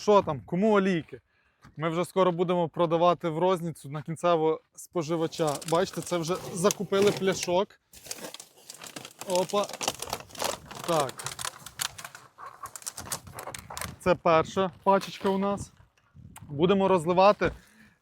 Що там, кому олійки? Ми вже скоро будемо продавати в розницю на кінцевого споживача. Бачите, це вже закупили пляшок. Опа. Так. Це перша пачечка у нас. Будемо розливати.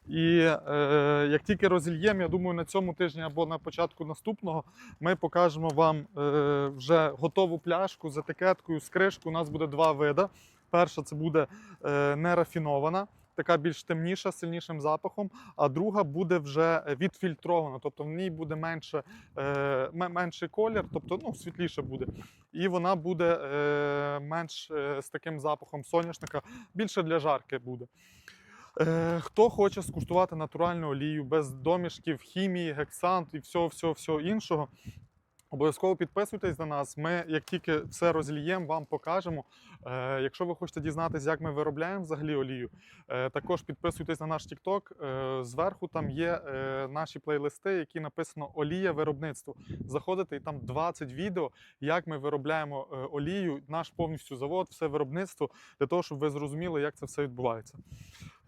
І е, як тільки розільємо, я думаю, на цьому тижні або на початку наступного ми покажемо вам е, вже готову пляшку з етикеткою, з кришкою. У нас буде два види. Перша це буде е, нерафінована, така більш темніша, сильнішим запахом, а друга буде вже відфільтрована, тобто в ній буде менше, е, менший колір, тобто ну, світліше буде. І вона буде е, менш е, з таким запахом соняшника, більше для жарки буде. Е, хто хоче скуштувати натуральну олію без домішків, хімії, гексант і всього, всього, всього іншого. Обов'язково підписуйтесь на нас. Ми, як тільки все розліємо, вам покажемо. Е, якщо ви хочете дізнатися, як ми виробляємо взагалі олію, е, також підписуйтесь на наш TikTok. Е, зверху там є е, наші плейлисти, які написано Олія виробництво. Заходите і там 20 відео, як ми виробляємо е, олію, наш повністю завод, все виробництво, для того, щоб ви зрозуміли, як це все відбувається.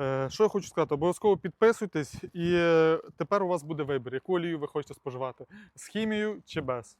Е, Що я хочу сказати, обов'язково підписуйтесь, і е, тепер у вас буде вибір, яку олію ви хочете споживати з хімією чи без.